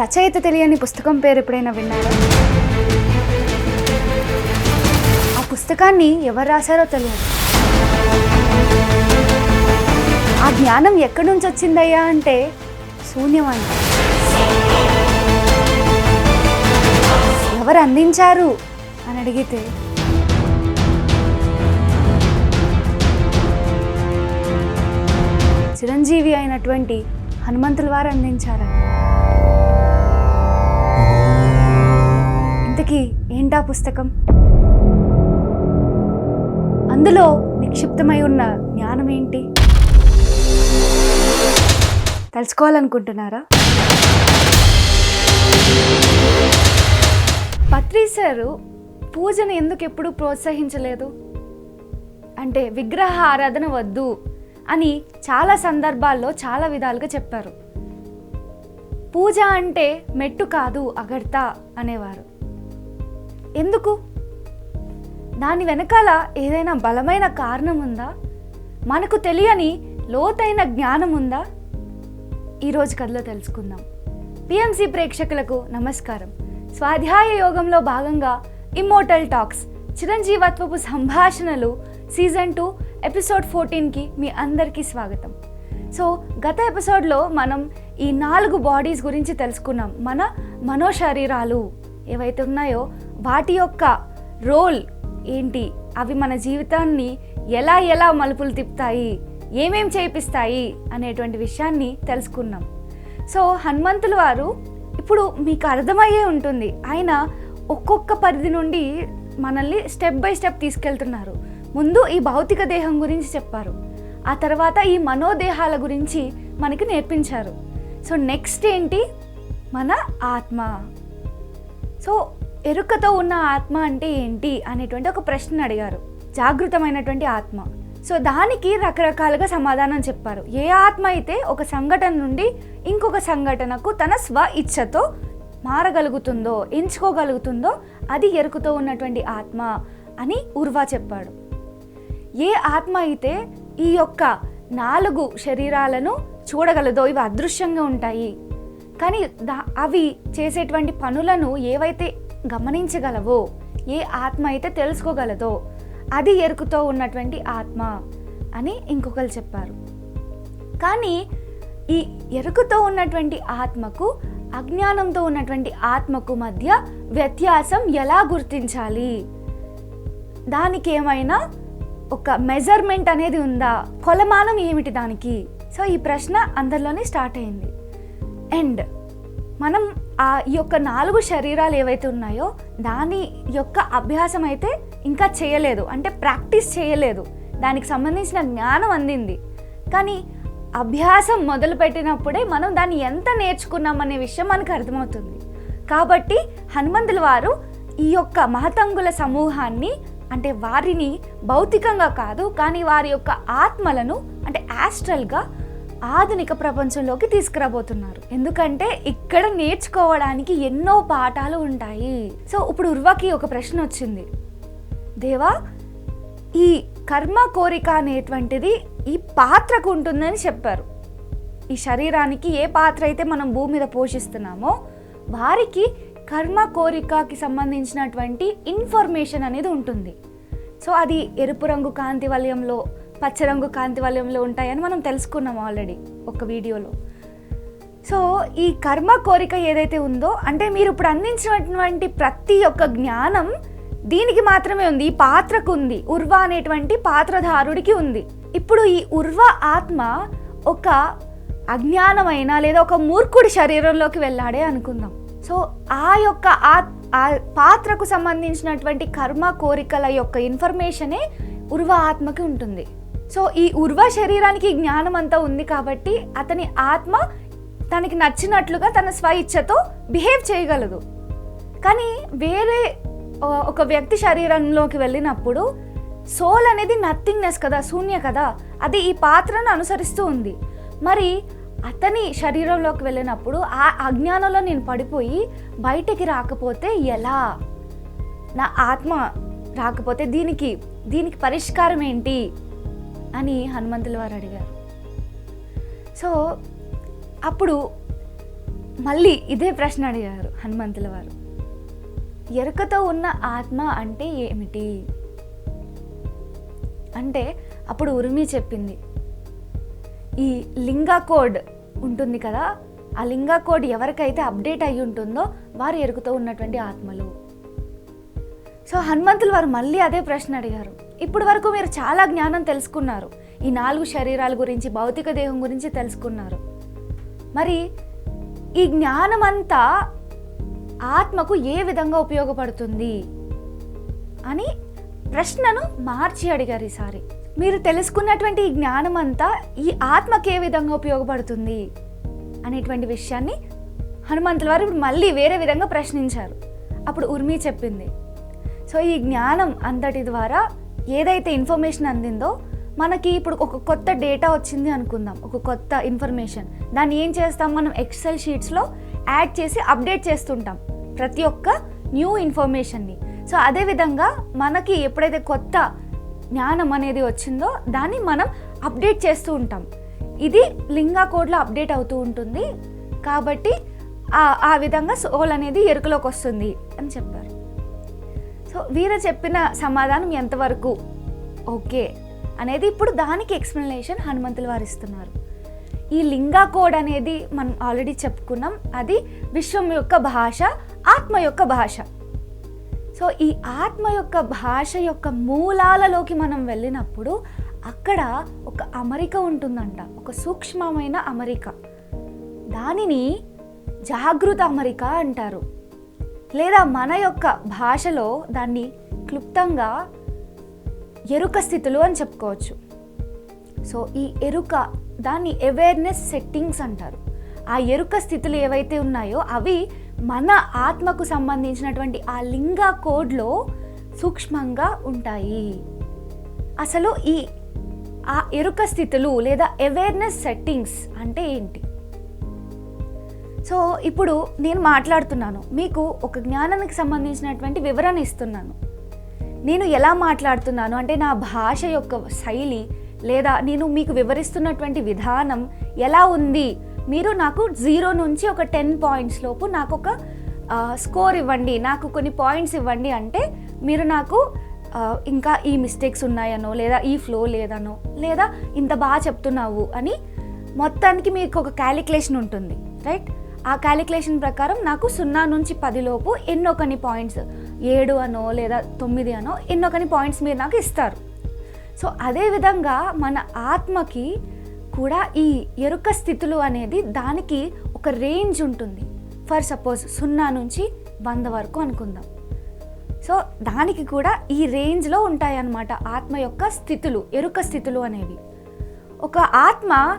రచయిత తెలియని పుస్తకం పేరు ఎప్పుడైనా విన్నారా? ఆ పుస్తకాన్ని ఎవరు రాశారో తెలియదు. ఆ జ్ఞానం ఎక్కడి నుంచి వచ్చిందయ్యా అంటే శూన్యం ఎవరు అందించారు అని అడిగితే చిరంజీవి అయినటువంటి హనుమంతుల వారు అందించారు ఇంతకీ ఏంటా పుస్తకం? అందులో నిక్షిప్తమై ఉన్న జ్ఞానం ఏంటి తెలుసుకోవాలనుకుంటున్నారా పత్రి సారు పూజను ఎందుకు ఎప్పుడూ ప్రోత్సహించలేదు? అంటే విగ్రహ ఆరాధన వద్దు అని చాలా సందర్భాల్లో చాలా విధాలుగా చెప్పారు. పూజ అంటే మెట్టు కాదు అగర్త అనేవారు. ఎందుకు? దాని వెనకాల ఏదైనా బలమైన కారణం ఉందా మనకు తెలియని లోతైన జ్ఞానం ఉందా ఈరోజు కథలో తెలుసుకుందాం. పిఎంసి ప్రేక్షకులకు నమస్కారం. స్వాధ్యాయ యోగంలో భాగంగా ఇమ్మోటల్ టాక్స్ చిరంజీవత్వపు సంభాషణలు సీజన్ టూ ఎపిసోడ్ ఫోర్టీన్కి మీ అందరికీ స్వాగతం. సో గత ఎపిసోడ్లో మనం ఈ నాలుగు బాడీస్ గురించి తెలుసుకున్నాం. మన మనోశరీరాలు ఏవైతే ఉన్నాయో వాటి యొక్క రోల్ ఏంటి? అవి మన జీవితాన్ని ఎలా ఎలా మలుపులు తిప్పుతాయి? ఏమేం చేపిస్తాయి? అనేటువంటి విషయాన్ని తెలుసుకున్నాం. సో హనుమంతుల వారు ఇప్పుడు మీకు అర్థమయ్యే ఉంటుంది. ఆయన ఒక్కొక్క పరిధి నుండి మనల్ని స్టెప్ బై స్టెప్ తీసుకెళ్తున్నారు. ముందు ఈ భౌతిక దేహం గురించి చెప్పారు. ఆ తర్వాత ఈ మనోదేహాల గురించి మనకి నేర్పించారు. సో నెక్స్ట్ ఏంటి? మన ఆత్మ. సో ఎరుకతో ఉన్న ఆత్మ అంటే ఏంటి అనేటువంటి ఒక ప్రశ్న అడిగారు. జాగృతమైనటువంటి ఆత్మ. సో దానికి రకరకాలుగా సమాధానం చెప్పారు. ఏ ఆత్మ అయితే ఒక సంఘటన నుండి ఇంకొక సంఘటనకు తన స్వ ఇచ్ఛతో మారగలుగుతుందో ఎంచుకోగలుగుతుందో అది ఎరుకుతో ఉన్నటువంటి ఆత్మ అని ఉర్వా చెప్పాడు. ఏ ఆత్మ అయితే ఈ యొక్క నాలుగు శరీరాలను చూడగలదో ఇవి అదృశ్యంగా ఉంటాయి. కానీ దా అవి చేసేటువంటి పనులను ఏవైతే గమనించగలవో? ఏ ఆత్మ అయితే తెలుసుకోగలదో అది ఎరుకుతో ఉన్నటువంటి ఆత్మ అని ఇంకొకరు చెప్పారు. కానీ ఈ ఎరుకుతో ఉన్నటువంటి ఆత్మకు అజ్ఞానంతో ఉన్నటువంటి ఆత్మకు మధ్య వ్యత్యాసం ఎలా గుర్తించాలి? దానికి ఏమైనా ఒక మెజర్మెంట్ అనేది ఉందా? కొలమానం ఏమిటి దానికి? సో ఈ ప్రశ్న అందరిలోనే స్టార్ట్ అయింది. అండ్ మనం ఆ ఈ యొక్క నాలుగు శరీరాలు ఏవైతే ఉన్నాయో దాని యొక్క అభ్యాసం అయితే ఇంకా చేయలేదు. అంటే ప్రాక్టీస్ చేయలేదు. దానికి సంబంధించిన జ్ఞానం అందింది. కానీ అభ్యాసం మొదలుపెట్టినప్పుడే మనం దాన్ని ఎంత నేర్చుకున్నామనే విషయం మనకు అర్థమవుతుంది. కాబట్టి హనుమంతుల వారు ఈ యొక్క మహతంగుల సమూహాన్ని అంటే వారిని భౌతికంగా కాదు కానీ వారి యొక్క ఆత్మలను అంటే యాస్ట్రల్గా ఆధునిక ప్రపంచంలోకి తీసుకురాబోతున్నారు. ఎందుకంటే ఇక్కడ నేర్చుకోవడానికి ఎన్నో పాఠాలు ఉంటాయి. సో ఇప్పుడు ఉర్వకి ఒక ప్రశ్న వచ్చింది. దేవా ఈ కర్మ కోరిక అనేటువంటిది ఈ పాత్రకు ఉంటుందని చెప్పారు. ఈ శరీరానికి ఏ పాత్ర అయితే మనం భూమి మీద పోషిస్తున్నామో వారికి కర్మ కోరికకి సంబంధించినటువంటి ఇన్ఫర్మేషన్ అనేది ఉంటుంది. సో అది ఎరుపు రంగు కాంతి వలయంలో పచ్చరంగు కాంతి వలయంలో ఉంటాయని మనం తెలుసుకున్నాం ఆల్రెడీ ఒక వీడియోలో. సో ఈ కర్మ కోరిక ఏదైతే ఉందో అంటే మీరు ఇప్పుడు అందించినటువంటి ప్రతి ఒక్క జ్ఞానం దీనికి మాత్రమే ఉంది. ఈ పాత్రకు ఉంది. ఉర్వ అనేటువంటి పాత్రధారుడికి ఉంది. ఇప్పుడు ఈ ఉర్వ ఆత్మ ఒక అజ్ఞానమైన లేదా ఒక మూర్ఖుడి శరీరంలోకి వెళ్ళాడే అనుకుందాం. సో ఆ యొక్క ఆత్ ఆ పాత్రకు సంబంధించినటువంటి కర్మ కోరికల యొక్క ఇన్ఫర్మేషనే ఉర్వ ఆత్మకి ఉంటుంది. సో ఈ ఉర్వ శరీరానికి జ్ఞానం అంతా ఉంది కాబట్టి అతని ఆత్మ తనకి నచ్చినట్లుగా తన స్వ ఇచ్ఛతో బిహేవ్ చేయగలదు. కానీ వేరే ఒక వ్యక్తి శరీరంలోకి వెళ్ళినప్పుడు సోల్ అనేది నథింగ్నెస్ కదా శూన్య కదా అది ఈ పాత్రను అనుసరిస్తూ ఉంది. మరి అతని శరీరంలోకి వెళ్ళినప్పుడు ఆ అజ్ఞానంలో నేను పడిపోయి బయటికి రాకపోతే ఎలా? నా ఆత్మ రాకపోతే దీనికి దీనికి పరిష్కారం ఏంటి? అని హనుమంతుల వారు అడిగారు. సో అప్పుడు మళ్ళీ ఇదే ప్రశ్న అడిగారు హనుమంతుల వారు. ఎరుకతో ఉన్న ఆత్మ అంటే ఏమిటి? అంటే అప్పుడు ఉరిమి చెప్పింది. ఈ లింగా కోడ్ ఉంటుంది కదా ఆ లింగా కోడ్ ఎవరికైతే అప్డేట్ అయి ఉంటుందో వారు ఎరుకుతో ఉన్నటువంటి ఆత్మలు. సో హనుమంతులు వారు మళ్ళీ అదే ప్రశ్న అడిగారు. ఇప్పుడు వరకు మీరు చాలా జ్ఞానం తెలుసుకున్నారు. ఈ నాలుగు శరీరాల గురించి భౌతిక దేహం గురించి తెలుసుకున్నారు. మరి ఈ జ్ఞానం అంతా ఆత్మకు ఏ విధంగా ఉపయోగపడుతుంది అని ప్రశ్నను మార్చి అడిగారు ఈసారి. మీరు తెలుసుకున్నటువంటి ఈ జ్ఞానం అంతా ఈ ఆత్మకి ఏ విధంగా ఉపయోగపడుతుంది అనేటువంటి విషయాన్ని హనుమంతుల వారు ఇప్పుడు మళ్ళీ వేరే విధంగా ప్రశ్నించారు. అప్పుడు ఉర్మి చెప్పింది. సో ఈ జ్ఞానం అంతటి ద్వారా ఏదైతే ఇన్ఫర్మేషన్ అందిందో మనకి ఇప్పుడు ఒక కొత్త డేటా వచ్చింది అనుకుందాం. ఒక కొత్త ఇన్ఫర్మేషన్ దాన్ని ఏం చేస్తాం? మనం ఎక్సెల్ షీట్స్లో యాడ్ చేసి అప్డేట్ చేస్తుంటాం ప్రతి ఒక్క న్యూ ఇన్ఫర్మేషన్ని సో అదేవిధంగా మనకి ఎప్పుడైతే కొత్త జ్ఞానం అనేది వచ్చిందో దాన్ని మనం అప్డేట్ చేస్తూ ఉంటాం. ఇది లింగా కోడ్లో అప్డేట్ అవుతూ ఉంటుంది. కాబట్టి ఆ ఆ విధంగా సోల్ అనేది ఎరుకలోకి వస్తుంది అని చెప్పారు. సో వీరు చెప్పిన సమాధానం ఎంతవరకు ఓకే అనేది ఇప్పుడు దానికి ఎక్స్ప్లెనేషన్ హనుమంతులు వారు ఇస్తున్నారు. ఈ లింగా కోడ్ అనేది మనం ఆల్రెడీ చెప్పుకున్నాం. అది విశ్వం యొక్క భాష ఆత్మ యొక్క భాష. సో ఈ ఆత్మ యొక్క భాష యొక్క మూలాలలోకి మనం వెళ్ళినప్పుడు అక్కడ ఒక అమరిక ఉంటుందంట. ఒక సూక్ష్మమైన అమరిక. దానిని జాగృత అమరిక అంటారు. లేదా మన యొక్క భాషలో దాన్ని క్లుప్తంగా ఎరుక స్థితులు అని చెప్పుకోవచ్చు. సో ఈ ఎరుక దాన్ని అవేర్నెస్ సెట్టింగ్స్ అంటారు. ఆ ఎరుక స్థితులు ఏవైతే ఉన్నాయో అవి మన ఆత్మకు సంబంధించినటువంటి ఆ లింగ కోడ్లో సూక్ష్మంగా ఉంటాయి. అసలు ఈ ఆ ఎరుక స్థితులు లేదా అవేర్నెస్ సెట్టింగ్స్ అంటే ఏంటి? సో ఇప్పుడు నేను మాట్లాడుతున్నాను. మీకు ఒక జ్ఞానానికి సంబంధించినటువంటి వివరణ ఇస్తున్నాను. నేను ఎలా మాట్లాడుతున్నాను? అంటే నా భాష యొక్క శైలి లేదా నేను మీకు వివరిస్తున్నటువంటి విధానం ఎలా ఉంది? మీరు నాకు జీరో నుంచి ఒక టెన్ పాయింట్స్ లోపు నాకు ఒక స్కోర్ ఇవ్వండి. నాకు కొన్ని పాయింట్స్ ఇవ్వండి అంటే మీరు నాకు ఇంకా ఈ మిస్టేక్స్ ఉన్నాయనో లేదా ఈ ఫ్లో లేదనో లేదా ఇంత బాగా చెప్తున్నావు అని మొత్తానికి మీకు ఒక క్యాలిక్యులేషన్ ఉంటుంది. రైట్? ఆ క్యాలిక్యులేషన్ ప్రకారం నాకు సున్నా నుంచి పదిలోపు ఎన్నో కొన్ని పాయింట్స్ ఏడు అనో లేదా తొమ్మిది అనో ఎన్నో కొన్ని పాయింట్స్ మీరు నాకు ఇస్తారు. సో అదేవిధంగా మన ఆత్మకి కూడా ఈ ఎరుక స్థితులు అనేది దానికి ఒక రేంజ్ ఉంటుంది. ఫర్ సపోజ్ సున్నా నుంచి వంద వరకు అనుకుందాం. సో దానికి కూడా ఈ రేంజ్లో ఉంటాయన్నమాట ఆత్మ యొక్క స్థితులు ఎరుక స్థితులు అనేవి. ఒక ఆత్మ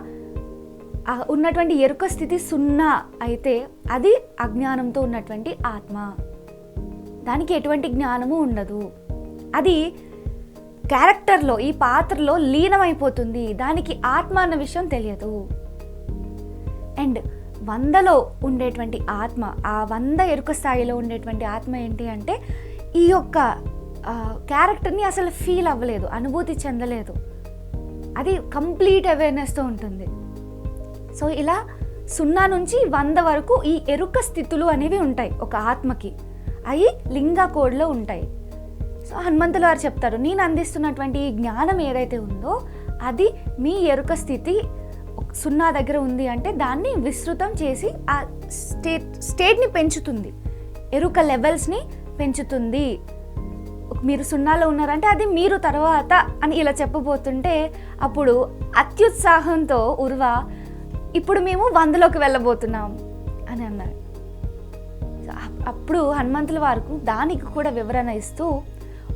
ఉన్నటువంటి ఎరుక స్థితి సున్నా అయితే అది అజ్ఞానంతో ఉన్నటువంటి ఆత్మ. దానికి ఎటువంటి జ్ఞానము ఉండదు. అది క్యారెక్టర్లో ఈ పాత్రలో లీనమైపోతుంది. దానికి ఆత్మ అన్న విషయం తెలియదు. అండ్ వందలో ఉండేటువంటి ఆత్మ ఆ వంద ఎరుక స్థాయిలో ఉండేటువంటి ఆత్మ ఏంటి అంటే ఈ యొక్క క్యారెక్టర్ని అసలు ఫీల్ అవ్వలేదు అనుభూతి చెందలేదు. అది కంప్లీట్ అవేర్నెస్తో ఉంటుంది. సో ఇలా సున్నా నుంచి వంద వరకు ఈ ఎరుక స్థితులు అనేవి ఉంటాయి ఒక ఆత్మకి. అవి లింగా కోడ్లో ఉంటాయి. సో హనుమంతులు వారు చెప్తారు నేను అందిస్తున్నటువంటి ఈ జ్ఞానం ఏదైతే ఉందో అది మీ ఎరుక స్థితి సున్నా దగ్గర ఉంది అంటే దాన్ని విస్తృతం చేసి ఆ స్టేట్ స్టేట్ని పెంచుతుంది. ఎరుక లెవెల్స్ని పెంచుతుంది. మీరు సున్నాలో ఉన్నారంటే అది మీరు తర్వాత అని ఇలా చెప్పబోతుంటే అప్పుడు అత్యుత్సాహంతో ఉర్వ ఇప్పుడు మేము వందలోకి వెళ్ళబోతున్నాం అని అన్నారు. అప్పుడు హనుమంతుల వారికి దానికి కూడా వివరణ ఇస్తూ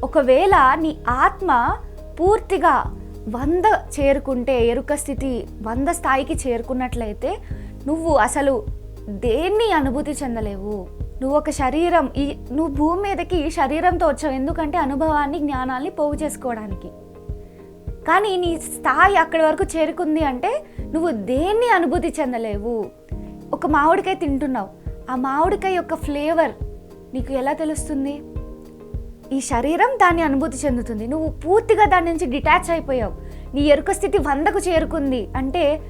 ఒకవేళ నీ ఆత్మ పూర్తిగా వంద చేరుకుంటే ఎరుక స్థితి వంద స్థాయికి చేరుకున్నట్లయితే నువ్వు అసలు దేన్ని అనుభూతి చెందలేవు? నువ్వు ఒక శరీరం ఈ నువ్వు భూమి మీదకి శరీరంతో వచ్చావు. ఎందుకంటే అనుభవాన్ని జ్ఞానాన్ని పోగు చేసుకోవడానికి. కానీ నీ స్థాయి అక్కడి వరకు చేరుకుంది అంటే నువ్వు దేన్ని అనుభూతి చెందలేవు. ఒక మామిడికాయ తింటున్నావు. ఆ మామిడికాయ యొక్క ఫ్లేవర్ నీకు ఎలా తెలుస్తుంది? ఈ శరీరం దాన్ని అనుభూతి చెందుతుంది. నువ్వు పూర్తిగా దాని నుంచి డిటాచ్ అయిపోయావు. నీ ఎరుక స్థితి వందకు చేరుకుంది అంటే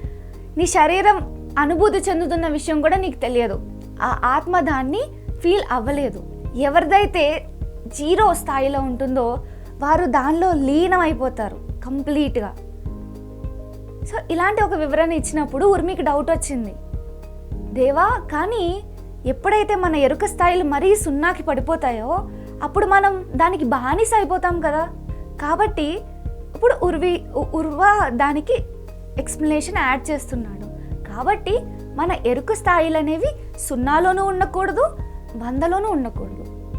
నీ శరీరం అనుభూతి చెందుతున్న విషయం కూడా నీకు తెలియదు. ఆ ఆత్మ దాన్ని ఫీల్ అవ్వలేదు. ఎవరిదైతే జీరో స్థాయిలో ఉంటుందో వారు దానిలో లీనం అయిపోతారు కంప్లీట్గా. సో ఇలాంటి ఒక వివరణ ఇచ్చినప్పుడు ఉర్మికి డౌట్ వచ్చింది. దేవా కానీ ఎప్పుడైతే మన ఎరుక స్థాయిలు మరీ సున్నాకి పడిపోతాయో అప్పుడు మనం దానికి బానిస అయిపోతాం కదా. కాబట్టి ఇప్పుడు ఉర్వి ఉ- ఉర్వ దానికి ఎక్స్ప్లెనేషన్ యాడ్ చేస్తున్నాడు. కాబట్టి మన ఎరుక స్థాయిలు అనేవి సున్నాలోనూ ఉండకూడదు వందలోనూ ఉండకూడదు.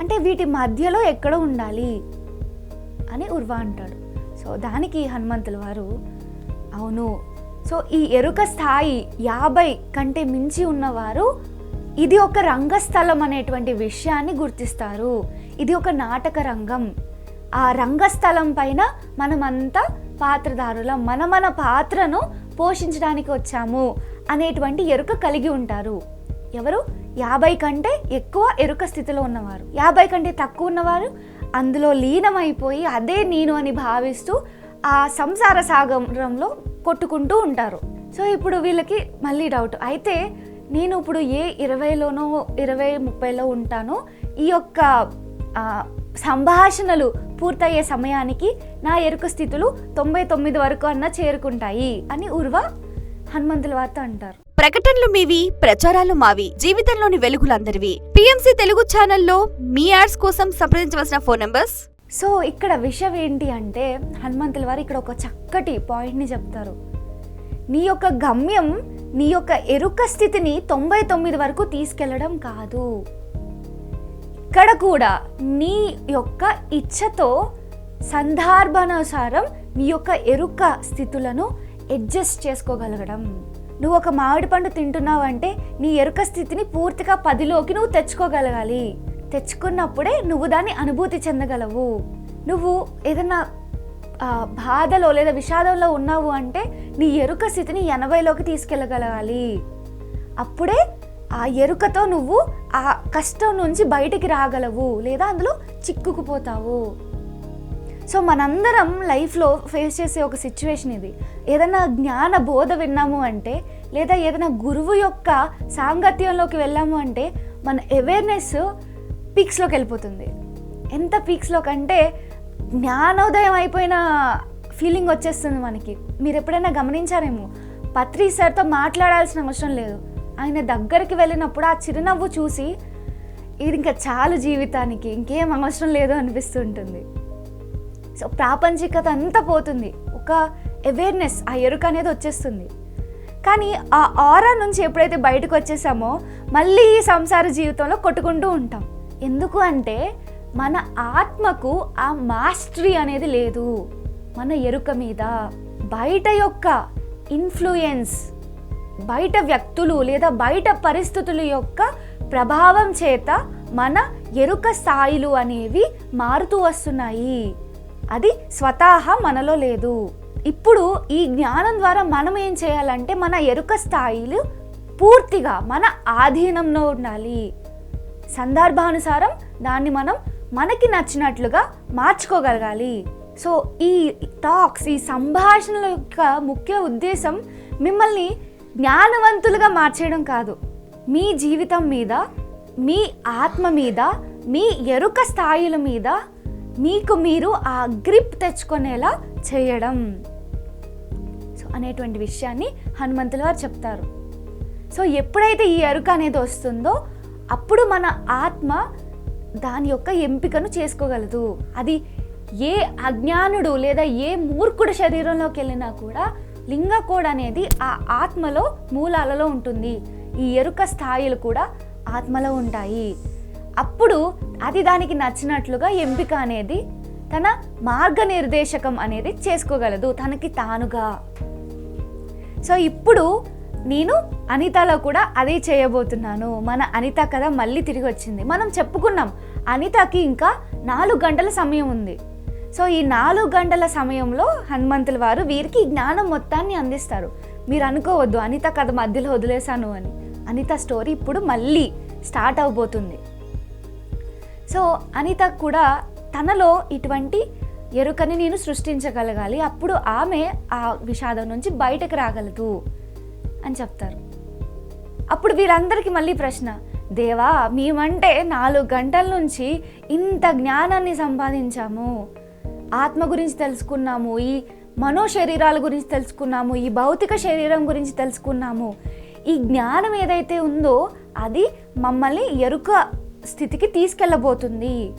అంటే వీటి మధ్యలో ఎక్కడ ఉండాలి అని ఉర్వ అంటాడు. సో దానికి హనుమంతుల వారు అవును. సో ఈ ఎరుక స్థాయి యాభై కంటే మించి ఉన్నవారు ఇది ఒక రంగస్థలం అనేటువంటి విషయాన్ని గుర్తిస్తారు. ఇది ఒక నాటక రంగం. ఆ రంగస్థలం పైన మనమంతా పాత్రధారులం మన మన పాత్రను పోషించడానికి వచ్చాము అనేటువంటి ఎరుక కలిగి ఉంటారు. ఎవరు? యాభై కంటే ఎక్కువ ఎరుక స్థితిలో ఉన్నవారు. యాభై కంటే తక్కువ ఉన్నవారు అందులో లీనమైపోయి అదే నేను అని భావిస్తూ ఆ సంసార సాగరంలో కొట్టుకుంటూ ఉంటారు. సో ఇప్పుడు వీళ్ళకి మళ్ళీ డౌట్ అయితే నేను ఇప్పుడు ఏ ఇరవైలోనో ఇరవై ముప్పైలో ఉంటానో ఈ యొక్క సంభాషణలు పూర్తయ్యే సమయానికి నా ఎరుక స్థితులు తొంభై తొమ్మిది వరకు అన్న చేరుకుంటాయి అని ఉర్వ హనుమంతుల వార్త అంటారు. ప్రకటనలు మీవి ప్రచారాలు మావి జీవితంలోని వెలుగులందరివి. పిఎంసి తెలుగు ఛానల్లో మీ యాడ్స్ కోసం సంప్రదించవలసిన ఫోన్ నంబర్స్? సో ఇక్కడ విషయం ఏంటి అంటే హనుమంతుల వారు ఇక్కడ ఒక చక్కటి పాయింట్ని చెప్తారు. నీ యొక్క గమ్యం నీ యొక్క ఎరుక స్థితిని తొంభై తొమ్మిది వరకు తీసుకెళ్ళడం కాదు. ఇక్కడ కూడా నీ యొక్క ఇచ్ఛతో సందర్భానుసారం నీ యొక్క ఎరుక స్థితులను అడ్జస్ట్ చేసుకోగలగడం. నువ్వు ఒక మామిడి పండు తింటున్నావు అంటే నీ ఎరుక స్థితిని పూర్తిగా పదిలోకి నువ్వు తెచ్చుకోగలగాలి. తెచ్చుకున్నప్పుడే నువ్వు దాన్ని అనుభూతి చెందగలవు. నువ్వు ఏదన్నా బాధలో లేదా విషాదంలో ఉన్నావు అంటే నీ ఎరుక స్థితిని ఎనభైలోకి తీసుకెళ్ళగలగాలి. అప్పుడే ఆ ఎరుకతో నువ్వు ఆ కష్టం నుంచి బయటికి రాగలవు లేదా అందులో చిక్కుకుపోతావు. సో మనందరం లైఫ్లో ఫేస్ చేసే ఒక సిచ్యువేషన్ ఇది. ఏదైనా జ్ఞాన బోధ విన్నాము అంటే లేదా ఏదైనా గురువు యొక్క సాంగత్యంలోకి వెళ్ళాము అంటే మన అవేర్నెస్ పీక్స్లోకి వెళ్ళిపోతుంది. ఎంత పీక్స్లో కంటే జ్ఞానోదయం అయిపోయిన ఫీలింగ్ వచ్చేస్తుంది మనకి. మీరు ఎప్పుడైనా గమనించారేమో పత్రి సార్తో మాట్లాడాల్సిన అవసరం లేదు. ఆయన దగ్గరికి వెళ్ళినప్పుడు ఆ చిరునవ్వు చూసి ఇది ఇంకా చాలు జీవితానికి ఇంకేం అవసరం లేదు అనిపిస్తుంటుంది. సో ప్రాపంచికత అంతా పోతుంది. ఒక అవేర్నెస్ ఆ ఎరుక అనేది వచ్చేస్తుంది. కానీ ఆ ఆరా నుంచి ఎప్పుడైతే బయటకు వచ్చేసామో మళ్ళీ ఈ సంసార జీవితంలో కొట్టుకుంటూ ఉంటాం. ఎందుకు అంటే మన ఆత్మకు ఆ మాస్టరీ అనేది లేదు. మన ఎరుక మీద బయట యొక్క ఇన్ఫ్లుయెన్స్ బయట వ్యక్తులు లేదా బయట పరిస్థితుల యొక్క ప్రభావం చేత మన ఎరుక స్థాయిలు అనేవి మారుతూ వస్తున్నాయి. అది స్వతహా మనలో లేదు. ఇప్పుడు ఈ జ్ఞానం ద్వారా మనం ఏం చేయాలంటే మన ఎరుక స్థాయిలు పూర్తిగా మన ఆధీనంలో ఉండాలి. సందర్భానుసారం దాన్ని మనం మనకి నచ్చినట్లుగా మార్చుకోగలగాలి. సో ఈ టాక్స్ ఈ సంభాషణల యొక్క ముఖ్య ఉద్దేశం మిమ్మల్ని జ్ఞానవంతులుగా మార్చేయడం కాదు. మీ జీవితం మీద మీ ఆత్మ మీద మీ ఎరుక స్థాయిల మీద మీకు మీరు ఆ గ్రిప్ తెచ్చుకునేలా చేయడం. సో అనేటువంటి విషయాన్ని హనుమంతుల వారు చెప్తారు. సో ఎప్పుడైతే ఈ ఎరుక అనేది వస్తుందో అప్పుడు మన ఆత్మ దాని యొక్క ఎంపికను చేసుకోగలదు. అది ఏ అజ్ఞానుడు లేదా ఏ మూర్ఖుడు శరీరంలోకి వెళ్ళినా కూడా లింగ కోడ్ అనేది ఆ ఆత్మలో మూలాలలో ఉంటుంది. ఈ ఎరుక స్థాయిలు కూడా ఆత్మలో ఉంటాయి. అప్పుడు అది దానికి నచ్చినట్లుగా ఎంపిక అనేది తన మార్గనిర్దేశకం అనేది చేసుకోగలదు తనకి తానుగా. సో ఇప్పుడు నేను అనితలో కూడా అదే చేయబోతున్నాను. మన అనిత కథ మళ్ళీ తిరిగి వచ్చింది. మనం చెప్పుకున్నాం అనితకి ఇంకా నాలుగు గంటల సమయం ఉంది. సో ఈ నాలుగు గంటల సమయంలో హనుమంతుల వారు వీరికి జ్ఞానం మొత్తాన్ని అందిస్తారు. మీరు అనుకోవద్దు అనిత కథ మధ్యలో వదిలేశాను అని. అనిత స్టోరీ ఇప్పుడు మళ్ళీ స్టార్ట్ అవబోతుంది. సో అనిత కూడా తనలో ఇటువంటి ఎరుకని నేను సృష్టించగలగాలి. అప్పుడు ఆమె ఆ విషాదం నుంచి బయటకు రాగలదు అని చెప్తారు. అప్పుడు వీరందరికీ మళ్ళీ ప్రశ్న దేవా మేమంటే నాలుగు గంటల నుంచి ఇంత జ్ఞానాన్ని సంపాదించాము. ఆత్మ గురించి తెలుసుకున్నాము ఈ మనో శరీరాల గురించి తెలుసుకున్నాము ఈ భౌతిక శరీరం గురించి తెలుసుకున్నాము. ఈ జ్ఞానం ఏదైతే ఉందో అది మమ్మల్ని ఎరుక స్థితికి తీసుకెళ్ళబోతుంది.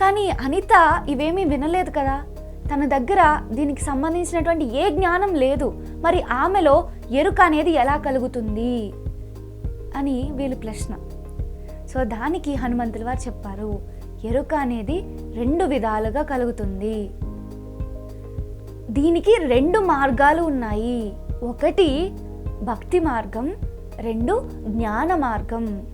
కానీ అనిత ఇవేమీ వినలేదు కదా. తన దగ్గర దీనికి సంబంధించినటువంటి ఏ జ్ఞానం లేదు. మరి ఆమెలో ఎరుక అనేది ఎలా కలుగుతుంది? అని వీళ్ళ ప్రశ్న. సో దానికి హనుమంతుల వారు చెప్పారు. ఎరుక అనేది రెండు విధాలుగా కలుగుతుంది. దీనికి రెండు మార్గాలు ఉన్నాయి. ఒకటి భక్తి మార్గం రెండు జ్ఞాన మార్గం.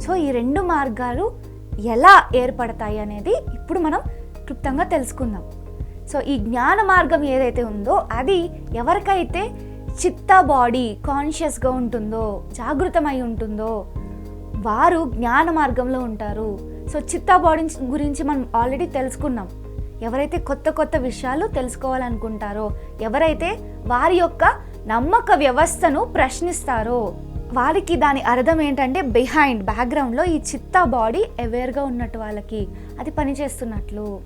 సో ఈ రెండు మార్గాలు ఎలా ఏర్పడతాయి అనేది ఇప్పుడు మనం క్లుప్తంగా తెలుసుకుందాం. సో ఈ జ్ఞాన మార్గం ఏదైతే ఉందో అది ఎవరికైతే చిత్త బాడీ కాన్షియస్గా ఉంటుందో జాగృతమై ఉంటుందో వారు జ్ఞాన మార్గంలో ఉంటారు. సో చిత్త బాడీ గురించి మనం ఆల్రెడీ తెలుసుకున్నాం. ఎవరైతే కొత్త కొత్త విషయాలు తెలుసుకోవాలనుకుంటారో ఎవరైతే వారి యొక్క నమ్మక వ్యవస్థను ప్రశ్నిస్తారో వారికి దాని అర్థం ఏంటంటే బిహైండ్ బ్యాక్గ్రౌండ్లో ఈ చిత్త బాడీ అవేర్గా ఉన్నట్టు వాళ్ళకి. అది పనిచేస్తున్నట్లు.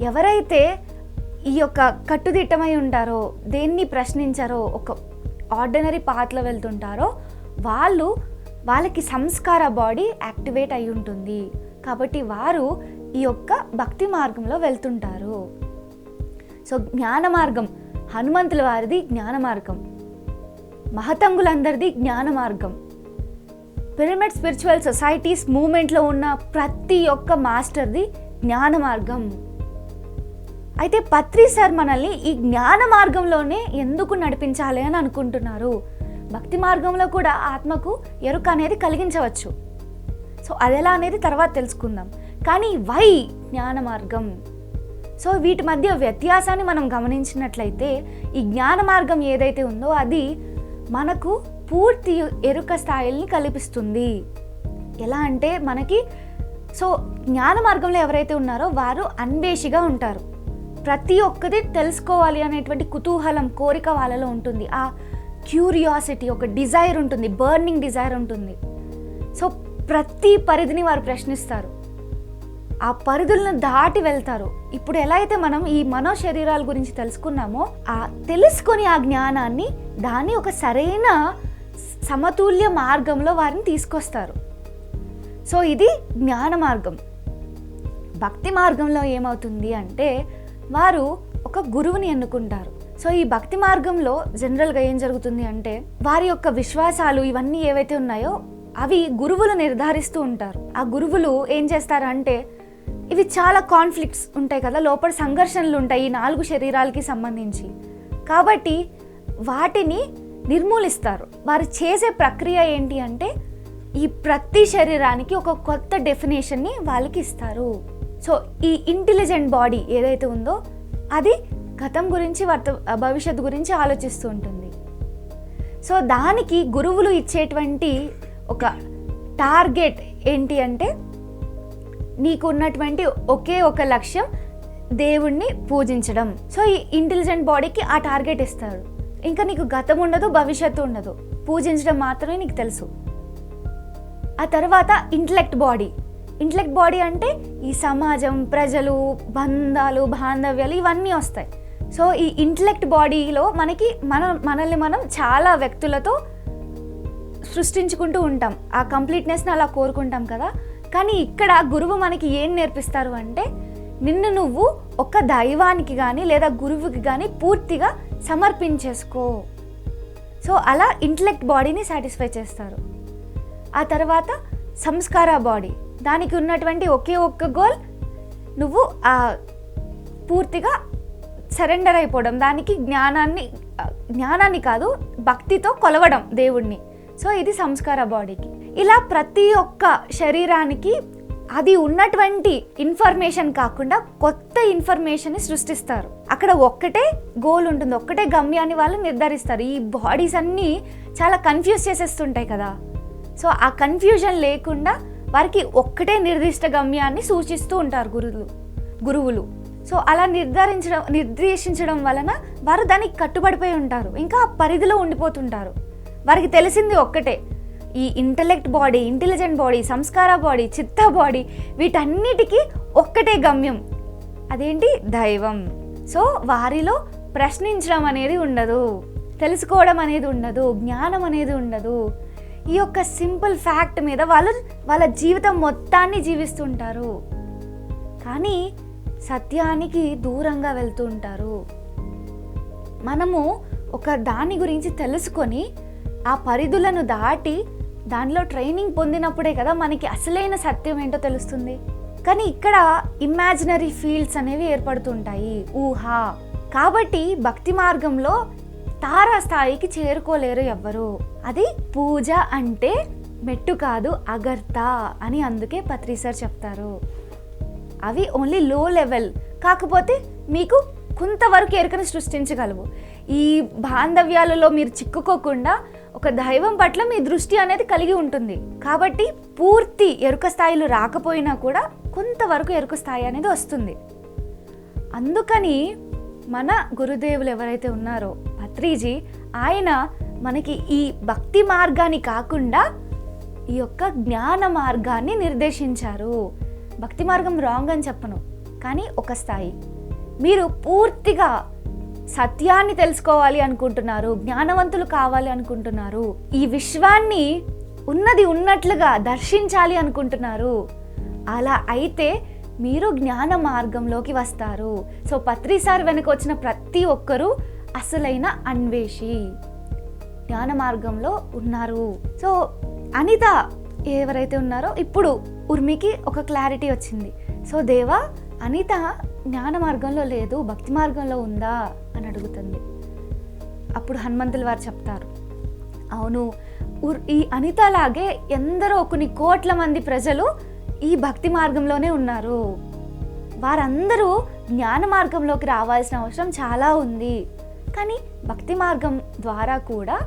ఎవరైతే ఈ యొక్క కట్టుదిట్టమై ఉంటారో దేన్ని ప్రశ్నించారో ఒక ఆర్డినరీ పాత్లో వెళ్తుంటారో వాళ్ళు వాళ్ళకి సంస్కార బాడీ యాక్టివేట్ అయి ఉంటుంది. కాబట్టి వారు ఈ యొక్క భక్తి మార్గంలో వెళ్తుంటారు. సో జ్ఞాన మార్గం హనుమంతుల వారిది జ్ఞాన మార్గం. మహతంగులందరిది జ్ఞాన మార్గం పిరమిడ్ స్పిరిచువల్ సొసైటీస్ మూమెంట్లో ఉన్న ప్రతి ఒక్క మాస్టర్ది జ్ఞాన మార్గం అయితే పత్రి సార్ మనల్ని ఈ జ్ఞాన మార్గంలోనే ఎందుకు నడిపించాలి అని అనుకుంటున్నారు? భక్తి మార్గంలో కూడా ఆత్మకు ఎరుక అనేది కలిగించవచ్చు. సో అది ఎలా అనేది తర్వాత తెలుసుకుందాం. కానీ వై జ్ఞాన మార్గం సో వీటి మధ్య వ్యత్యాసాన్ని మనం గమనించినట్లయితే ఈ జ్ఞాన మార్గం ఏదైతే ఉందో అది మనకు పూర్తి ఎరుక స్థాయిల్ని కల్పిస్తుంది. ఎలా అంటే మనకి సో జ్ఞాన మార్గంలో ఎవరైతే ఉన్నారో వారు అన్వేషిగా ఉంటారు. ప్రతి ఒక్కది తెలుసుకోవాలి అనేటువంటి కుతూహలం కోరిక వాళ్ళలో ఉంటుంది. ఆ క్యూరియాసిటీ ఒక డిజైర్ ఉంటుంది బర్నింగ్ డిజైర్ ఉంటుంది. సో ప్రతి పరిధిని వారు ప్రశ్నిస్తారు. ఆ పరిధులను దాటి వెళ్తారు. ఇప్పుడు ఎలా అయితే మనం ఈ మనో శరీరాల గురించి తెలుసుకున్నామో ఆ తెలుసుకొని ఆ జ్ఞానాన్ని దాన్ని ఒక సరైన సమతుల్య మార్గంలో వారిని తీసుకొస్తారు. సో ఇది జ్ఞాన మార్గం. భక్తి మార్గంలో ఏమవుతుంది అంటే వారు ఒక గురువుని ఎన్నుకుంటారు. సో ఈ భక్తి మార్గంలో జనరల్గా ఏం జరుగుతుంది అంటే వారి యొక్క విశ్వాసాలు ఇవన్నీ ఏవైతే ఉన్నాయో అవి గురువులు నిర్ధారిస్తూ ఉంటారు. ఆ గురువులు ఏం చేస్తారు అంటే ఇవి చాలా కాన్ఫ్లిక్ట్స్ ఉంటాయి కదా లోపల సంఘర్షణలు ఉంటాయి ఈ నాలుగు శరీరాలకి సంబంధించి. కాబట్టి వాటిని నిర్మూలిస్తారు. వారు చేసే ప్రక్రియ ఏంటి అంటే ఈ ప్రతి శరీరానికి ఒక కొత్త డెఫినేషన్ని వాళ్ళకి ఇస్తారు. సో ఈ ఇంటెలిజెంట్ బాడీ ఏదైతే ఉందో అది గతం గురించి వర్త భవిష్యత్తు గురించి ఆలోచిస్తూ ఉంటుంది. సో దానికి గురువులు ఇచ్చేటువంటి ఒక టార్గెట్ ఏంటి అంటే నీకు ఉన్నటువంటి ఒకే ఒక లక్ష్యం దేవుణ్ణి పూజించడం. సో ఈ ఇంటెలిజెంట్ బాడీకి ఆ టార్గెట్ ఇస్తారు ఇంకా నీకు గతం ఉండదు భవిష్యత్తు ఉండదు. పూజించడం మాత్రమే నీకు తెలుసు. ఆ తర్వాత ఇంటలెక్ట్ బాడీ ఇంటలెక్ట్ బాడీ అంటే ఈ సమాజం ప్రజలు బంధాలు బాంధవ్యాలు ఇవన్నీ వస్తాయి. సో ఈ ఇంటలెక్ట్ బాడీలో మనకి మన మనల్ని మనం చాలా వ్యక్తులతో సృష్టించుకుంటూ ఉంటాం. ఆ కంప్లీట్నెస్ని అలా కోరుకుంటాం కదా. కానీ ఇక్కడ గురువు మనకి ఏం నేర్పిస్తారు అంటే నిన్ను నువ్వు ఒక దైవానికి కానీ లేదా గురువుకి కానీ పూర్తిగా సమర్పించేసుకో. సో అలా ఇంటలెక్ట్ బాడీని సాటిస్ఫై చేస్తారు. ఆ తర్వాత సంస్కార బాడీ దానికి ఉన్నటువంటి ఒకే ఒక్క గోల్ నువ్వు ఆ పూర్తిగా సరెండర్ అయిపోవడం. దానికి జ్ఞానాన్ని జ్ఞానాన్ని కాదు భక్తితో కొలవడం దేవుణ్ణి. సో ఇది సంస్కార బాడీకి ఇలా ప్రతి ఒక్క శరీరానికి అది ఉన్నటువంటి ఇన్ఫర్మేషన్ కాకుండా కొత్త ఇన్ఫర్మేషన్ని సృష్టిస్తారు. అక్కడ ఒక్కటే గోల్ ఉంటుంది ఒక్కటే గమ్యాన్ని వాళ్ళు నిర్ధారిస్తారు. ఈ బాడీస్ అన్నీ చాలా కన్ఫ్యూజ్ చేసేస్తుంటాయి కదా. సో ఆ కన్ఫ్యూజన్ లేకుండా వారికి ఒక్కటే నిర్దిష్ట గమ్యాన్ని సూచిస్తూ ఉంటారు గురువులు గురువులు. సో అలా నిర్ధారించడం నిర్దేశించడం వలన వారు దానికి కట్టుబడిపోయి ఉంటారు. ఇంకా ఆ పరిధిలో ఉండిపోతుంటారు. వారికి తెలిసింది ఒక్కటే ఈ ఇంటలెక్ట్ బాడీ ఇంటెలిజెంట్ బాడీ సంస్కార బాడీ చిత్త బాడీ వీటన్నిటికీ ఒక్కటే గమ్యం. అదేంటి? దైవం. సో వారిలో ప్రశ్నించడం అనేది ఉండదు. తెలుసుకోవడం అనేది ఉండదు. జ్ఞానం అనేది ఉండదు. ఈ యొక్క సింపుల్ ఫ్యాక్ట్ మీద వాళ్ళు వాళ్ళ జీవితం మొత్తాన్ని జీవిస్తుంటారు. కానీ సత్యానికి దూరంగా వెళ్తూ ఉంటారు. మనము ఒక దాని గురించి తెలుసుకొని ఆ పరిధులను దాటి దానిలో ట్రైనింగ్ పొందినప్పుడే కదా మనకి అసలైన సత్యం ఏంటో తెలుస్తుంది. కానీ ఇక్కడ ఇమాజినరీ ఫీల్డ్స్ అనేవి ఏర్పడుతుంటాయి. ఊహ. కాబట్టి భక్తి మార్గంలో తారా స్థాయికి చేరుకోలేరు ఎవ్వరు. అది పూజ అంటే మెట్టు కాదు అగర్త అని అందుకే పత్రి సార్ చెప్తారు. అవి ఓన్లీ లో లెవెల్ కాకపోతే మీకు కొంతవరకు ఎరుకను సృష్టించగలవు. ఈ బాంధవ్యాలలో మీరు చిక్కుకోకుండా ఒక దైవం పట్ల మీ దృష్టి అనేది కలిగి ఉంటుంది. కాబట్టి పూర్తి ఎరుక స్థాయిలు రాకపోయినా కూడా కొంతవరకు ఎరుక స్థాయి అనేది వస్తుంది. అందుకని మన గురుదేవులు ఎవరైతే ఉన్నారో పత్రిజీ ఆయన మనకి ఈ భక్తి మార్గాన్ని కాకుండా ఈ యొక్క జ్ఞాన మార్గాన్ని నిర్దేశించారు. భక్తి మార్గం రాంగ్ అని చెప్పను కానీ ఒక స్థాయి. మీరు పూర్తిగా సత్యాన్ని తెలుసుకోవాలి అనుకుంటున్నారు జ్ఞానవంతులు కావాలి అనుకుంటున్నారు. ఈ విశ్వాన్ని ఉన్నది ఉన్నట్లుగా దర్శించాలి అనుకుంటున్నారు. అలా అయితే మీరు జ్ఞాన మార్గంలోకి వస్తారు. సో పత్రిసార్ వెనక వచ్చిన ప్రతి ఒక్కరూ అసలైన అన్వేషి జ్ఞాన మార్గంలో ఉన్నారు. సో అనిత ఎవరైతే ఉన్నారో ఇప్పుడు ఉర్మికి ఒక క్లారిటీ వచ్చింది. సో దేవా అనిత జ్ఞాన మార్గంలో లేదు భక్తి మార్గంలో ఉందా అని అడుగుతుంది. అప్పుడు హనుమంతుల వారు చెప్తారు అవును ఈ అనితలాగే ఎందరో కొన్ని కోట్ల మంది ప్రజలు ఈ భక్తి మార్గంలోనే ఉన్నారు. వారందరూ జ్ఞాన మార్గంలోకి రావాల్సిన అవసరం చాలా ఉంది. కానీ భక్తి మార్గం ద్వారా కూడా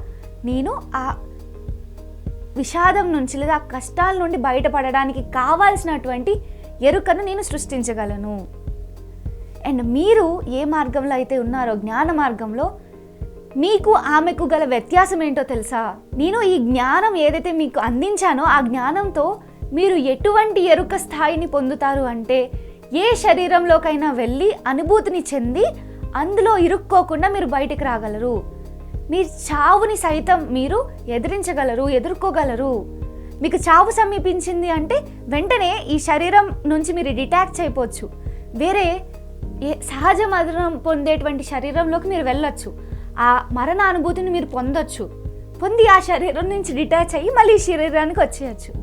నేను ఆ విషాదం నుంచి లేదా ఆ కష్టాల నుండి బయటపడడానికి కావాల్సినటువంటి ఎరుకను నేను సృష్టించగలను. అండ్ మీరు ఏ మార్గంలో అయితే ఉన్నారో జ్ఞాన మార్గంలో మీకు ఆమెకు గల వ్యత్యాసం ఏంటో తెలుసా? నేను ఈ జ్ఞానం ఏదైతే మీకు అందించానో ఆ జ్ఞానంతో మీరు ఎటువంటి ఎరుక స్థాయిని పొందుతారు అంటే ఏ శరీరంలోకైనా వెళ్ళి అనుభూతిని చెంది అందులో ఇరుక్కోకుండా మీరు బయటికి రాగలరు. మీ చావుని సైతం మీరు ఎదిరించగలరు ఎదుర్కోగలరు. మీకు చావు సమీపించింది అంటే వెంటనే ఈ శరీరం నుంచి మీరు డిటాచ్ అయిపోవచ్చు. వేరే ఏ సహజ మరణం పొందేటువంటి శరీరంలోకి మీరు వెళ్ళొచ్చు. ఆ మరణ అనుభూతిని మీరు పొందొచ్చు. పొంది ఆ శరీరం నుంచి డిటాచ్ అయ్యి మళ్ళీ శరీరానికి వచ్చేయచ్చు.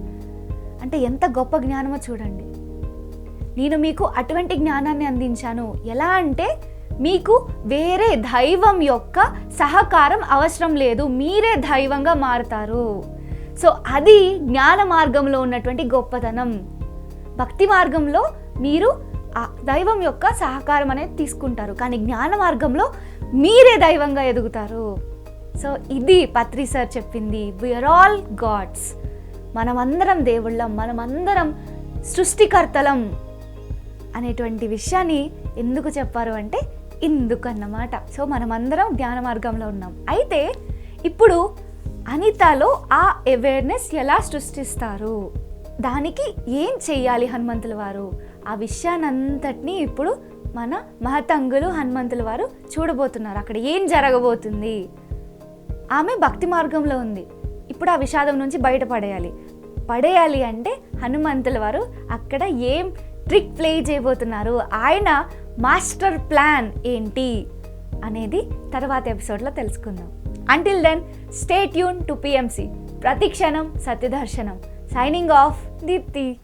అంటే ఎంత గొప్ప జ్ఞానమో చూడండి. నేను మీకు అటువంటి జ్ఞానాన్ని అందించాను. ఎలా అంటే మీకు వేరే దైవం యొక్క సహకారం అవసరం లేదు. మీరే దైవంగా మారుతారు. సో అది జ్ఞాన మార్గంలో ఉన్నటువంటి గొప్పతనం. భక్తి మార్గంలో మీరు దైవం యొక్క సహకారం అనేది తీసుకుంటారు. కానీ జ్ఞాన మార్గంలో మీరే దైవంగా ఎదుగుతారు. సో ఇది పత్రి సార్ చెప్పింది వీఆర్ ఆల్ గాడ్స్ మనమందరం దేవుళ్ళం మనమందరం సృష్టికర్తలం అనేటువంటి విషయాన్ని ఎందుకు చెప్పారు అంటే ఇందుకన్నమాట. సో మనమందరం జ్ఞాన మార్గంలో ఉన్నాం. అయితే ఇప్పుడు అనితలో ఆ అవేర్నెస్ ఎలా సృష్టిస్తారు? దానికి ఏం చేయాలి హనుమంతుల వారు? ఆ విషయానంతటినీ ఇప్పుడు మన మహతంగులు హనుమంతుల వారు చూడబోతున్నారు. అక్కడ ఏం జరగబోతుంది? ఆమె భక్తి మార్గంలో ఉంది. ఇప్పుడు ఆ విషాదం నుంచి బయటపడేయాలి. పడేయాలి అంటే హనుమంతుల వారు అక్కడ ఏం ట్రిక్ ప్లే చేయబోతున్నారు? ఆయన మాస్టర్ ప్లాన్ ఏంటి? అనేది తర్వాత ఎపిసోడ్లో తెలుసుకుందాం. Until then stay tuned to PMC ప్రతి క్షణం సత్యదర్శనం. Signing off Deepti